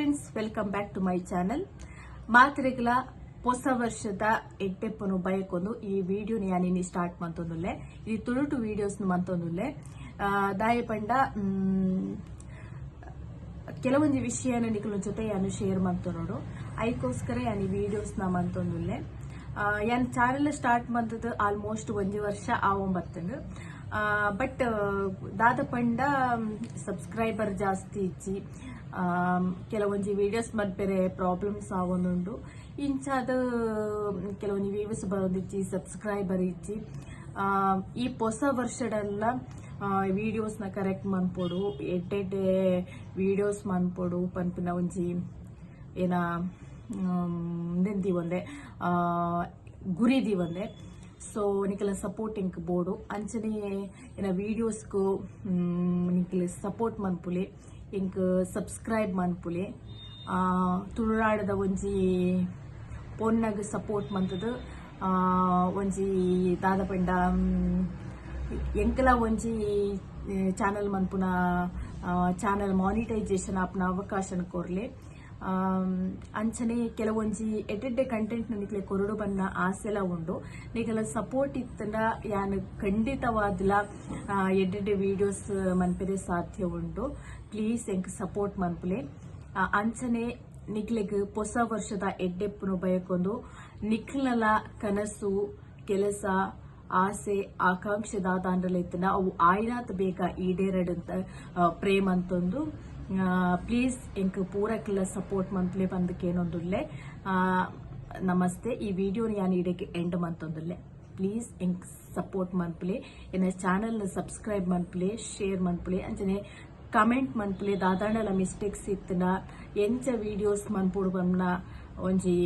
Welcome back to my channel ಮಾತ್ರೆಗಳ ಹೊಸ ವರ್ಷದ ಎಟ್ಟೆಪ್ಪನು ಬಯಕೊಂದು ಈ ವಿಡಿಯೋನ ಯಾನಿನಿ ಸ್ಟಾರ್ಟ್ ಮಂತೊಂದುಲ್ಲೆ ಈ ತುಳುಟು ವಿಡಿಯೋಸ್ ಮಂತೊಂದುಲ್ಲೆ ಆ, ದಾಯೆ ಪಂಡ ಮ್, ಕೆಲವೊಂದು ವಿಷಯನ ನಿಖಲ ಜೊತೆ ಯಾನು ಶೇರ್ ಮಂತೊನೋಡು ಅದಕ್ಕೋಸ್ಕರ ಯಾನಿ ವಿಡಿಯೋಸ್ನ ಮಂತೊಂದುಲ್ಲೆ ಯಾನ್ ಚಾನೆಲ್ ಸ್ಟಾರ್ಟ್ ಮಂತದ ಆಲ್ಮೋಸ್ಟ್ ಒಂದು ವರ್ಷ ಆವೊಂಬತ್ತಂಗ್ ಬಟ್ ದಾದ ಪಂಡ ಸಬ್ಸ್ಕ್ರೈಬರ್ ಜಾಸ್ತಿ ಇಚ್ಚಿ ಕೆಲವೊಂಜಿ ವಿಡಿಯೋಸ್ ಮನ್ಪೆರೆ ಪ್ರಾಬ್ಲಮ್ಸ್ ಆವೊಂದುಂಡು ಇಂಚಾದ ಕೆಲವೊಂಜಿ ವ್ಯೂಸ್ ಬರೋದಿಚ್ಚಿ ಸಬ್ಸ್ಕ್ರೈಬರ್ ಇಚ್ಚಿ ಈ ಹೊಸ ವರ್ಷಡೆಲ್ಲ ವಿಡಿಯೋಸ್ನ ಕರೆಕ್ಟ್ ಮನ್ಪೊಡು ಎಡ್ಡೆಡ್ಡೆ ವಿಡಿಯೋಸ್ ಮನ್ಪೊಡು ಪನ್ಪಿನ ಒಂಜಿ, ಏನ ಒಂದೆ ಗುರಿ ಒಂದೆ. ಸೊ ನಿಕಲ ಸಪೋರ್ಟಿಂಗ್ ಬೋಡು. ಅಂಚನೆ ಏನ ವಿಡಿಯೋಸ್ಗೂ ನಿಕಲ ಸಪೋರ್ಟ್ ಮನ್ಪುಲೆ ಇಂಕ್ ಸಬ್ಸ್ಕ್ರೈಬ್ ಮನ್ಪುಲೆ. ತುಳುನಾಡದ ಒಂಜಿ ಪೊನ್ನಗ ಸಪೋರ್ಟ್ ಮಂತದು ಒಂಜಿ ದಾದ ಪಂಡ ಎಂಕಲ ಒಂಜಿ ಚಾನಲ್ ಮನ್ಪುನ ಚಾನಲ್ ಮಾನಿಟೈಸೇಷನ್ ಆಪ್ನ ಅವಕಾಶನ ಕೊರ್ಲೆ. ಅಂಚನೆ ಕೆಲವೊಂಜಿ ಎಡ್ಡೆಡ್ಡೆ ಕಂಟೆಂಟ್ ನಿಕ್ಲೆ ಕೊರಡು ಬನ್ನ ಆಸೆಲ ಉಂಡು. ನಿಗಲ ಸಪೋರ್ಟ್ ಇತ್ತಂಡ ಯಾನ್ ಖಂಡಿತವಾದ್ಲ ಎಡ್ಡೆಡ್ಡೆ ವಿಡಿಯೋಸ್ ಮನ್ಪೆರೆ ಸಾಧ್ಯ ಉಂಡು. ಪ್ಲೀಸ್ ಎಂಕ್ ಸಪೋರ್ಟ್ ಮನ್ಪುಲೆ. ಅಂಚನೆ ನಿಕ್ಲೆಗ್ ಹೊಸ ವರ್ಷದ ಎಡ್ಡೆಪ್ಪನು ಬಯಕೊಂದು ನಿಕ್ಲಲ ಕನಸು, ಕೆಲಸ ಆಸೆ, ಆಕಾಂಕ್ಷೆ ದಾದಾಂಡ್ರಲೆತ್ತನ ಅವು ಆಯ್ನಾತ್ ಬೇಗ ಈಡೇರಡಂತ ಪ್ರೇಮ್ ಅಂತಂದು ಪ್ಲೀಸ್ ಎಂಕ್ ಪೂರಕ್ಲ ಸಪೋರ್ಟ್ ಮಂತ್ಲೆ ಬಂದಕ್ಕೇನೊಂದುಲ್ಲೆ ನಮಸ್ತೆ, ಈ ವಿಡಿಯೋನ ಯಾನ್ ಇಡಕ್ಕೆ ಎಂಡ್ ಮಂತೊಂದುಲ್ಲೆ. ಪ್ಲೀಸ್ ಎಂಕ್ ಸಪೋರ್ಟ್ ಮನ್ಪುಲೆ ಎನ್ನ ಚಾನಲ್ ಸಬ್ಸ್ಕ್ರೈಬ್ ಮನ್ಪುಲೆ ಶೇರ್ ಮನ್ಪುಲೆ ಅಂಚನೆ ಕಮೆಂಟ್ ಮನ್ಪುಲೆ ದಾದಾಂಡಲ ಮಿಸ್ಟೇಕ್ಸ್ ಇತ್ತನ, ಎಂಚ ವಿಡಿಯೋಸ್ ಮನ್ಪುಡು ಬಂನ ಒಂಜಿ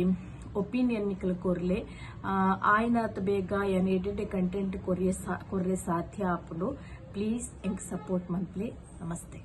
ಒಪಿನಿಯನ್ ನಿಕಲ್ ಕೊರ್ಲೆ ಆಯ್ನಾತ್ ಬೇಗ ಯಾನ್ ಎಡೆಡೆ ಕಂಟೆಂಟ್ ಕೊರ್ರೆ ಸಾ- ಕೊರ್ರೆ ಸಾಧ್ಯ ಆಪುಂಡು ಪ್ಲೀಸ್ ಎಂಕ್ ಸಪೋರ್ಟ್ ಮನ್ಪುಲೆ ನಮಸ್ತೆ